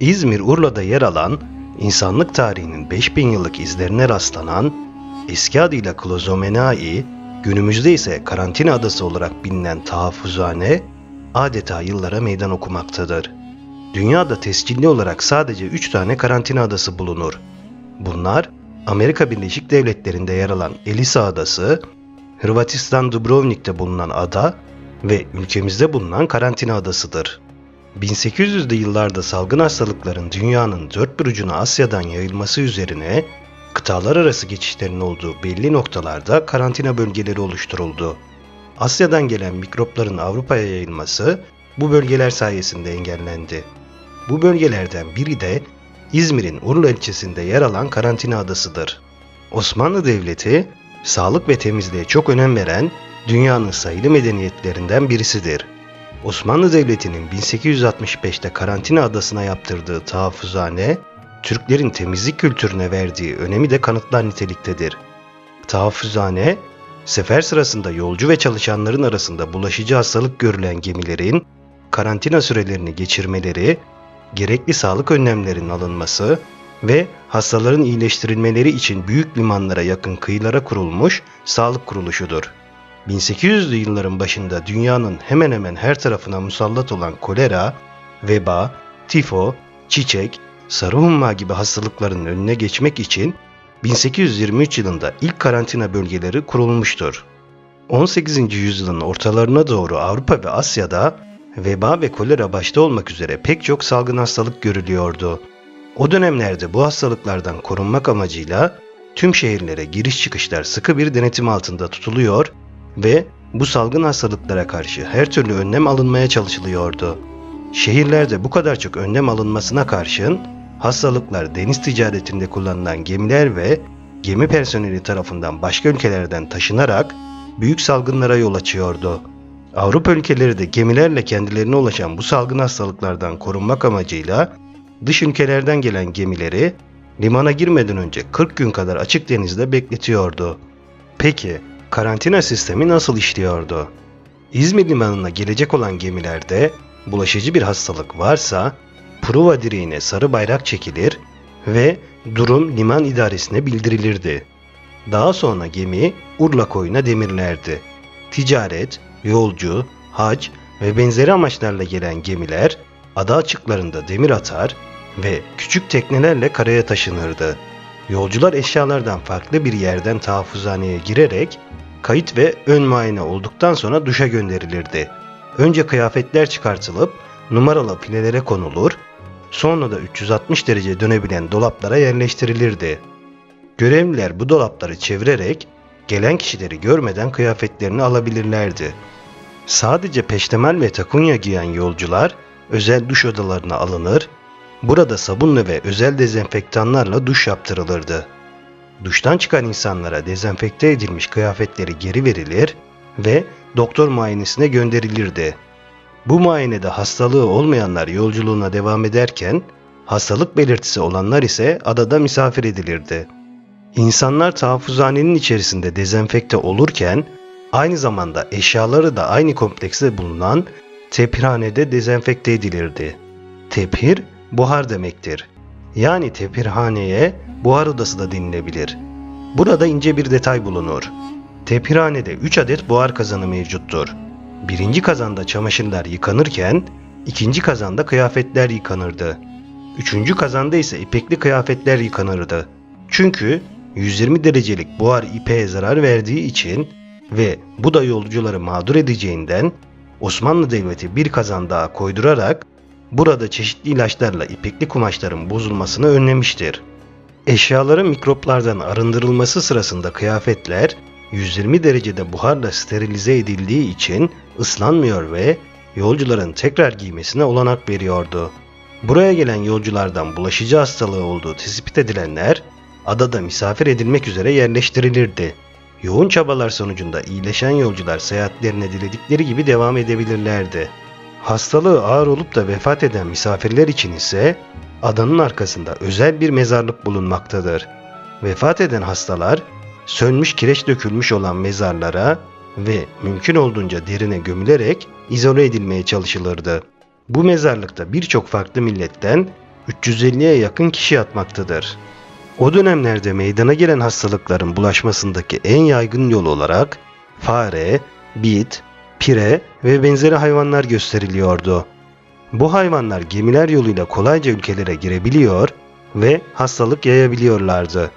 İzmir Urla'da yer alan, insanlık tarihinin 5000 yıllık izlerine rastlanan, eski adıyla Klozomenai, günümüzde ise karantina adası olarak bilinen tahaffuzhane, adeta yıllara meydan okumaktadır. Dünyada tescilli olarak sadece 3 tane karantina adası bulunur. Bunlar Amerika Birleşik Devletleri'nde yer alan Elisa Adası, Hırvatistan Dubrovnik'te bulunan ada ve ülkemizde bulunan karantina adasıdır. 1800'lü yıllarda salgın hastalıkların dünyanın dört bir ucuna Asya'dan yayılması üzerine kıtalar arası geçişlerin olduğu belli noktalarda karantina bölgeleri oluşturuldu. Asya'dan gelen mikropların Avrupa'ya yayılması bu bölgeler sayesinde engellendi. Bu bölgelerden biri de İzmir'in Urla ilçesinde yer alan karantina adasıdır. Osmanlı Devleti, sağlık ve temizliğe çok önem veren dünyanın sayılı medeniyetlerinden birisidir. Osmanlı Devleti'nin 1865'te karantina adasına yaptırdığı tahaffuzhane, Türklerin temizlik kültürüne verdiği önemi de kanıtlar niteliktedir. Tahaffuzhane, sefer sırasında yolcu ve çalışanların arasında bulaşıcı hastalık görülen gemilerin karantina sürelerini geçirmeleri, gerekli sağlık önlemlerinin alınması ve hastaların iyileştirilmeleri için büyük limanlara yakın kıyılara kurulmuş sağlık kuruluşudur. 1800'lü yılların başında dünyanın hemen hemen her tarafına musallat olan kolera, veba, tifo, çiçek, sarı humma gibi hastalıkların önüne geçmek için 1823 yılında ilk karantina bölgeleri kurulmuştur. 18. yüzyılın ortalarına doğru Avrupa ve Asya'da veba ve kolera başta olmak üzere pek çok salgın hastalık görülüyordu. O dönemlerde bu hastalıklardan korunmak amacıyla tüm şehirlere giriş çıkışlar sıkı bir denetim altında tutuluyor ve bu salgın hastalıklara karşı her türlü önlem alınmaya çalışılıyordu. Şehirlerde bu kadar çok önlem alınmasına karşın hastalıklar deniz ticaretinde kullanılan gemiler ve gemi personeli tarafından başka ülkelerden taşınarak büyük salgınlara yol açıyordu. Avrupa ülkeleri de gemilerle kendilerine ulaşan bu salgın hastalıklardan korunmak amacıyla dış ülkelerden gelen gemileri limana girmeden önce 40 gün kadar açık denizde bekletiyordu. Peki karantina sistemi nasıl işliyordu? İzmir limanına gelecek olan gemilerde bulaşıcı bir hastalık varsa Pruva direğine sarı bayrak çekilir ve durum liman idaresine bildirilirdi. Daha sonra gemi Urla koyuna demirlerdi. Ticaret, yolcu, hac ve benzeri amaçlarla gelen gemiler ada açıklarında demir atar ve küçük teknelerle karaya taşınırdı. Yolcular eşyalardan farklı bir yerden tahaffuzhaneye girerek kayıt ve ön muayene olduktan sonra duşa gönderilirdi. Önce kıyafetler çıkartılıp numaralı pilelere konulur, sonra da 360 derece dönebilen dolaplara yerleştirilirdi. Görevliler bu dolapları çevirerek gelen kişileri görmeden kıyafetlerini alabilirlerdi. Sadece peştemal ve takunya giyen yolcular özel duş odalarına alınır, burada sabunla ve özel dezenfektanlarla duş yaptırılırdı. Duştan çıkan insanlara dezenfekte edilmiş kıyafetleri geri verilir ve doktor muayenesine gönderilirdi. Bu muayenede hastalığı olmayanlar yolculuğuna devam ederken, hastalık belirtisi olanlar ise adada misafir edilirdi. İnsanlar tahaffuzhanenin içerisinde dezenfekte olurken, aynı zamanda eşyaları da aynı komplekste bulunan tepirhanede dezenfekte edilirdi. Tepir, buhar demektir. Yani tepirhaneye buhar odası da denilebilir. Burada ince bir detay bulunur. Tepirhanede 3 adet buhar kazanı mevcuttur. Birinci kazanda çamaşırlar yıkanırken, ikinci kazanda kıyafetler yıkanırdı. Üçüncü kazanda ise ipekli kıyafetler yıkanırdı. Çünkü 120 derecelik buhar ipeğe zarar verdiği için ve bu da yolcuları mağdur edeceğinden Osmanlı Devleti bir kazan daha koydurarak burada çeşitli ilaçlarla ipekli kumaşların bozulmasını önlemiştir. Eşyaların mikroplardan arındırılması sırasında kıyafetler 120 derecede buharla sterilize edildiği için ıslanmıyor ve yolcuların tekrar giymesine olanak veriyordu. Buraya gelen yolculardan bulaşıcı hastalığı olduğu tespit edilenler adada misafir edilmek üzere yerleştirilirdi. Yoğun çabalar sonucunda iyileşen yolcular seyahatlerine diledikleri gibi devam edebilirlerdi. Hastalığı ağır olup da vefat eden misafirler için ise adanın arkasında özel bir mezarlık bulunmaktadır. Vefat eden hastalar sönmüş kireç dökülmüş olan mezarlara ve mümkün olduğunca derine gömülerek izole edilmeye çalışılırdı. Bu mezarlıkta birçok farklı milletten 350'ye yakın kişi yatmaktadır. O dönemlerde meydana gelen hastalıkların bulaşmasındaki en yaygın yol olarak fare, bit, pire ve benzeri hayvanlar gösteriliyordu. Bu hayvanlar gemiler yoluyla kolayca ülkelere girebiliyor ve hastalık yayabiliyorlardı.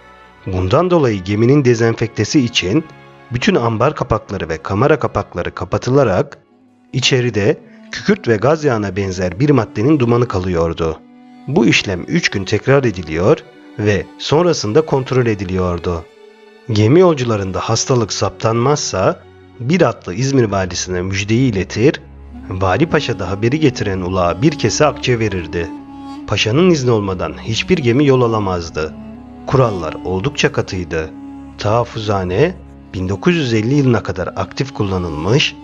Bundan dolayı geminin dezenfektesi için bütün ambar kapakları ve kamera kapakları kapatılarak içeride kükürt ve gaz yağına benzer bir maddenin dumanı kalıyordu. Bu işlem 3 gün tekrar ediliyor ve sonrasında kontrol ediliyordu. Gemi yolcularında hastalık saptanmazsa bir atlı İzmir valisine müjdeyi iletir, Vali Paşa da haberi getiren ulağa bir kese akçe verirdi. Paşanın izni olmadan hiçbir gemi yol alamazdı. Kurallar oldukça katıydı. Tahaffuzhane 1950 yılına kadar aktif kullanılmış,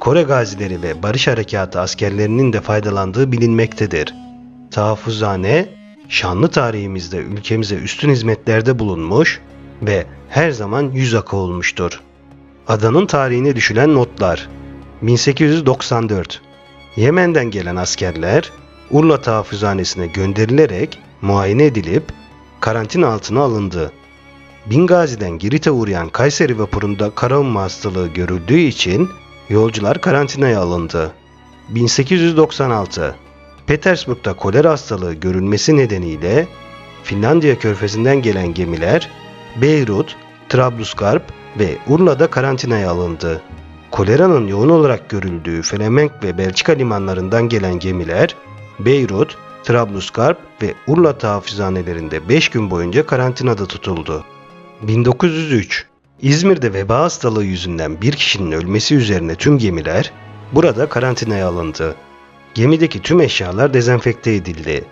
Kore gazileri ve barış harekatı askerlerinin de faydalandığı bilinmektedir. Tahaffuzhane, şanlı tarihimizde ülkemize üstün hizmetlerde bulunmuş ve her zaman yüz akı olmuştur. Adanın tarihine düşülen notlar 1894 Yemen'den gelen askerler Urla Tahaffuzhanesi'ne gönderilerek muayene edilip karantina altına alındı. Bingazi'den Girit'e uğrayan Kayseri vapurunda karaumma hastalığı görüldüğü için yolcular karantinaya alındı. 1896 Petersburg'da kolera hastalığı görülmesi nedeniyle Finlandiya körfezinden gelen gemiler Beyrut, Trablusgarp ve Urla'da karantinaya alındı. Koleranın yoğun olarak görüldüğü Felemenk ve Belçika limanlarından gelen gemiler Beyrut, Trablusgarp ve Urla tahaffuzhanelerinde 5 gün boyunca karantinada tutuldu. 1903 İzmir'de veba hastalığı yüzünden bir kişinin ölmesi üzerine tüm gemiler burada karantinaya alındı. Gemideki tüm eşyalar dezenfekte edildi.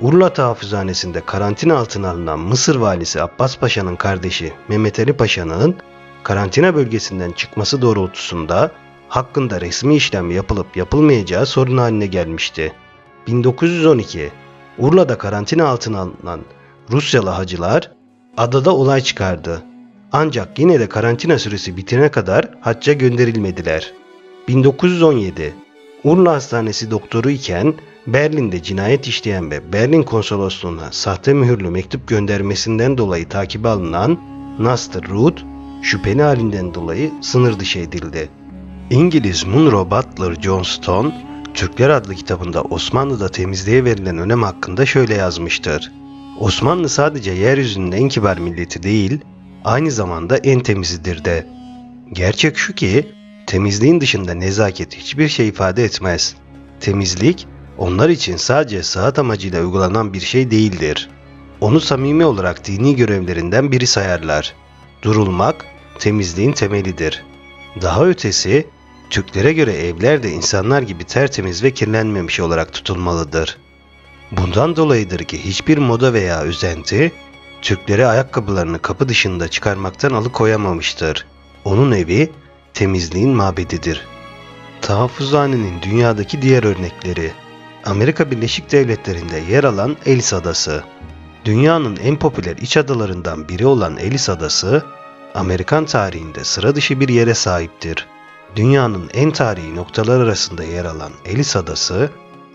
Urla Tahaffuzhanesi'nde karantina altına alınan Mısır valisi Abbas Paşa'nın kardeşi Mehmet Ali Paşa'nın karantina bölgesinden çıkması doğrultusunda hakkında resmi işlem yapılıp yapılmayacağı sorun haline gelmişti. 1912 Urla'da karantina altına alınan Rusyalı hacılar adada olay çıkardı. Ancak yine de karantina süresi bitene kadar hacca gönderilmediler. 1917 Urla Hastanesi doktoru iken Berlin'de cinayet işleyen ve Berlin konsolosluğuna sahte mühürlü mektup göndermesinden dolayı takibe alınan Nasser Root şüpheli halinden dolayı sınır dışı edildi. İngiliz Munro Butler Johnston, Türkler adlı kitabında Osmanlı'da temizliğe verilen önem hakkında şöyle yazmıştır. Osmanlı sadece yeryüzünün en kibar milleti değil, aynı zamanda en temizidir de. Gerçek şu ki, temizliğin dışında nezaket hiçbir şey ifade etmez. Temizlik, onlar için sadece sıhhat amacıyla uygulanan bir şey değildir. Onu samimi olarak dini görevlerinden biri sayarlar. Durulmak, temizliğin temelidir. Daha ötesi, Türklere göre evler de insanlar gibi tertemiz ve kirlenmemiş olarak tutulmalıdır. Bundan dolayıdır ki hiçbir moda veya özenti, Türklere ayakkabılarını kapı dışında çıkarmaktan alıkoyamamıştır. Onun evi, temizliğin mabedidir. Tahaffuzhanenin dünyadaki diğer örnekleri Amerika Birleşik Devletleri'nde yer alan Ellis Adası Dünyanın en popüler iç adalarından biri olan Ellis Adası, Amerikan tarihinde sıra dışı bir yere sahiptir. Dünyanın en tarihi noktalar arasında yer alan Ellis Adası,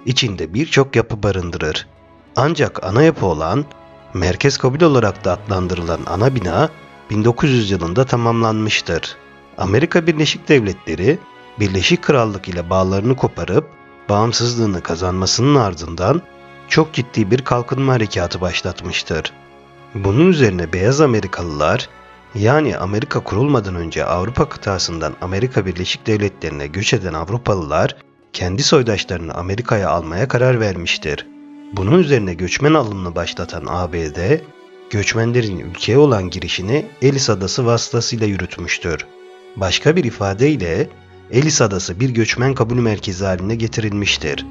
içinde birçok yapı barındırır. Ancak ana yapı olan, merkez kabul olarak da adlandırılan ana bina 1900 yılında tamamlanmıştır. Amerika Birleşik Devletleri, Birleşik Krallık ile bağlarını koparıp bağımsızlığını kazanmasının ardından çok ciddi bir kalkınma harekatı başlatmıştır. Bunun üzerine beyaz Amerikalılar yani Amerika kurulmadan önce Avrupa kıtasından Amerika Birleşik Devletleri'ne göç eden Avrupalılar kendi soydaşlarını Amerika'ya almaya karar vermiştir. Bunun üzerine göçmen alımını başlatan ABD, göçmenlerin ülkeye olan girişini Ellis Adası vasıtasıyla yürütmüştür. Başka bir ifadeyle Ellis Adası bir göçmen kabul merkezi haline getirilmiştir.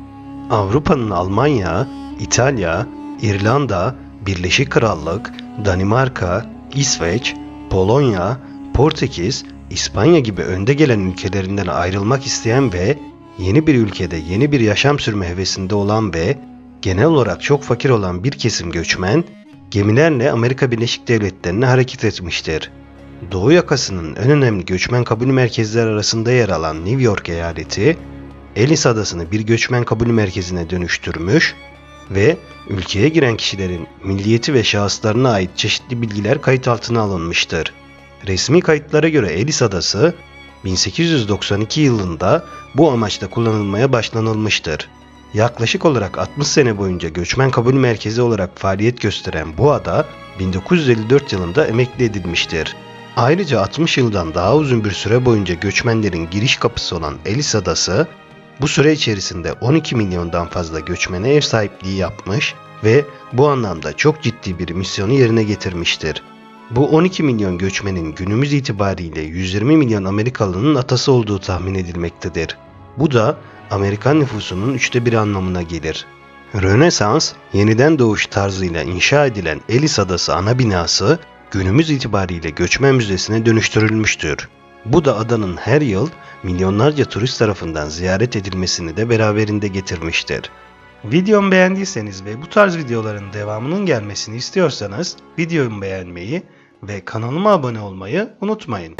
Avrupa'nın Almanya, İtalya, İrlanda, Birleşik Krallık, Danimarka, İsveç, Polonya, Portekiz, İspanya gibi önde gelen ülkelerinden ayrılmak isteyen ve yeni bir ülkede yeni bir yaşam sürme hevesinde olan ve genel olarak çok fakir olan bir kesim göçmen gemilerle Amerika Birleşik Devletleri'ne hareket etmiştir. Doğu yakasının en önemli göçmen kabul merkezleri arasında yer alan New York eyaleti, Ellis Adası'nı bir göçmen kabul merkezine dönüştürmüş ve ülkeye giren kişilerin milliyeti ve şahıslarına ait çeşitli bilgiler kayıt altına alınmıştır. Resmi kayıtlara göre Elis Adası 1892 yılında bu amaçla kullanılmaya başlanılmıştır. Yaklaşık olarak 60 sene boyunca göçmen kabul merkezi olarak faaliyet gösteren bu ada 1954 yılında emekli edilmiştir. Ayrıca 60 yıldan daha uzun bir süre boyunca göçmenlerin giriş kapısı olan Elis Adası, bu süre içerisinde 12 milyondan fazla göçmene ev sahipliği yapmış ve bu anlamda çok ciddi bir misyonu yerine getirmiştir. Bu 12 milyon göçmenin günümüz itibariyle 120 milyon Amerikalının atası olduğu tahmin edilmektedir. Bu da Amerikan nüfusunun üçte biri anlamına gelir. Rönesans, yeniden doğuş tarzıyla inşa edilen Elis Adası ana binası günümüz itibariyle göçmen müzesine dönüştürülmüştür. Bu da adanın her yıl milyonlarca turist tarafından ziyaret edilmesini de beraberinde getirmiştir. Videomu beğendiyseniz ve bu tarz videoların devamının gelmesini istiyorsanız videomu beğenmeyi ve kanalıma abone olmayı unutmayın.